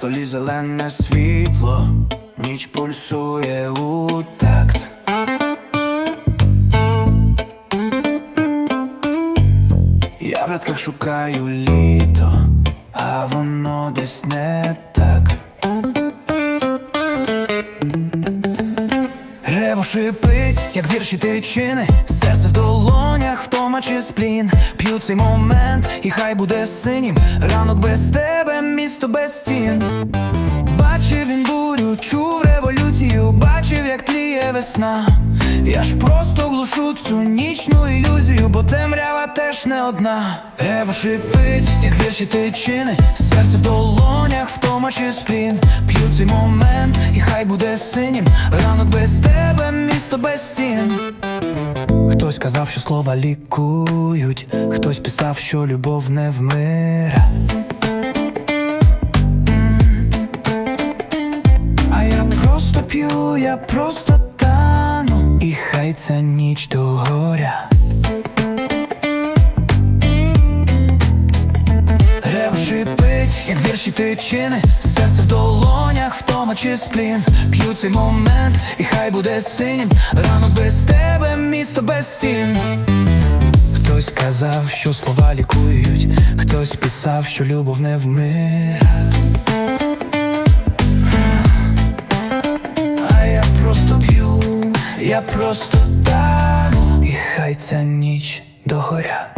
зелене світло, ніч пульсує у такт. Я в рядках шукаю літо, а воно десь не так. Рево шипить, як вірші тичини, серце в долонях, втома чи сплін. П'ю цей момент, і хай буде синім. Ранок без тебе, місто без стін. Бачив він бурю, чув революцію, бачив, як тліє весна. Я ж просто глушу цю нічну ілюзію, бо темрява теж не одна. Рево шипить, як вірші тичини, серце в долонях, втома чи сплін. П'ю цей момент, і хай буде синім. Ранок без тебе, місто без стін. Хтось казав, що слова лікують, хтось писав, що любов не вмира. А я просто п'ю, я просто тану, і хай ця ніч до горя. Шипить, як вірші тичини, серце в долонях, втома чи сплін. П'ю цей момент, і хай буде синім. Ранок без тебе, місто без стін. Хтось казав, що слова лікують, хтось писав, що любов не вмира. А я просто п'ю, я просто тану, і хай ця ніч догоря.